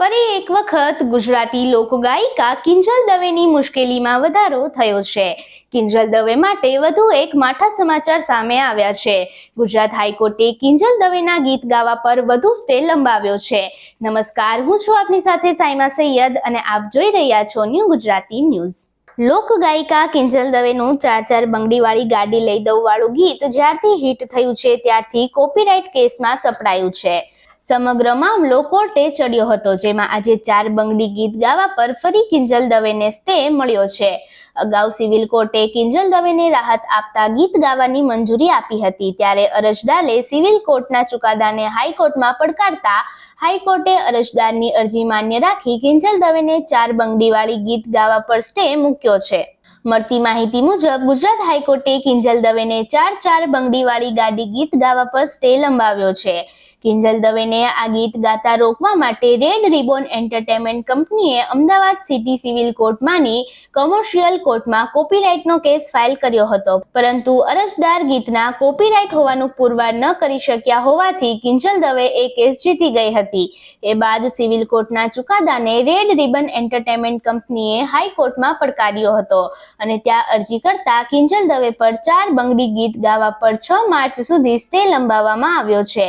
ફરી એક વખત ગુજરાતી લોકગાયિકા કિંજલ દવેની મુશ્કેલીમાં વધારો થયો છે. કિંજલ દવે માટે વધુ એક માઠા સમાચાર સામે આવ્યા છે. ગુજરાત હાઈકોર્ટે કિંજલ દવેના ગીત ગાવા પર વધુ સ્ટે લંબાવ્યો છે. નમસ્કાર, હું છું આપની સાથે સાઈમા સૈયદ અને આપ જોઈ રહ્યા છો ન્યૂ ગુજરાતી ન્યૂઝ. લોક ગાયિકા કિંજલ દવેનું ચાર ચાર બંગડીવાળી ગાડી લઈ દઉં વાળું ગીત જ્યારથી હિટ થયું છે, ત્યારથી કોપીરાઇટ કેસમાં સપડાયું છે. સમગ્ર મામલો કોર્ટે ચડ્યો હતો, જેમાં આજે ચાર બંગડી ગીત ગાવા પર ફરી કિંજલ દવેને સ્ટે મળ્યો છે. અગાઉ સિવિલ કોર્ટે કિંજલ દવેને રાહત આપતા ગીત ગાવાની મંજૂરી આપી હતી, ત્યારે અરજદારે સિવિલ કોર્ટના ચુકાદાને હાઈકોર્ટમાં પડકારતા હાઈકોર્ટે અરજદારની અરજી માન્ય રાખી કિંજલ દવેને ચાર બંગડીવાળી ગીત ગાવા પર સ્ટે મૂક્યો છે. મળતી માહિતી મુજબ, ગુજરાત હાઈકોર્ટે કિંજલ દવેને ચાર ચાર બંગડીવાળી ગાડી ગીત ગાવા પર સ્ટે લંબાવ્યો છે. કિંજલ દવેને આ ગીત ગાતા રોકવા માટે રેડ રિબોન એન્ટરટેનમેન્ટ કંપનીએ અમદાવાદ સિટી સિવિલ કોર્ટમાંની કોમર્શિયલ કોર્ટમાં કોપીરાઇટનો કેસ ફાઇલ કર્યો હતો. પરંતુ અરજદાર ગીતના કોપીરાઇટ હોવાનું પુરવાર ન કરી શક્યા હોવાથી કિંજલ દવે એ કેસ જીતી ગઈ હતી. એ બાદ સિવિલ કોર્ટના ચુકાદાને રેડ રિબન એન્ટરટેનમેન્ટ કંપનીએ હાઈકોર્ટમાં પડકાર્યો હતો અને ત્યાં અરજી કરતા કિંજલ દવે પર ચાર બંગડી ગીત ગાવા પર છ માર્ચ સુધી સ્ટે લંબાવવામાં આવ્યો છે.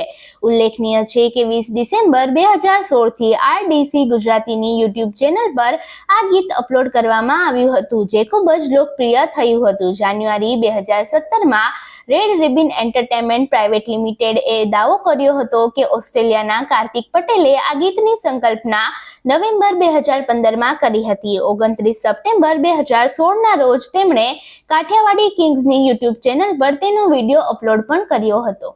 ઉલ્લેખનીય છે કે વીસ ડિસેમ્બર બે હજાર સોળથી આરડીસી ગુજરાતીની યુટ્યુબ ચેનલ પર આ ગીત અપલોડ કરવામાં આવ્યું હતું, જે ખૂબ જ લોકપ્રિય થયું હતું. જાન્યુઆરી બે હજાર સત્તરમાં red ribbon entertainment private limited એ દાવો કર્યો હતો કે ઓસ્ટ્રેલિયાના કાર્તિક પટેલે આ ગીતની સંકલ્પના નવેમ્બર બે હજાર પંદરમાં કરી હતી. ઓગણત્રીસ સપ્ટેમ્બર બે હજાર સોળના રોજ તેમણે કાઠિયાવાડી કિંગ્સની યુટ્યુબ ચેનલ પર તેનો વીડિયો અપલોડ પણ કર્યો હતો.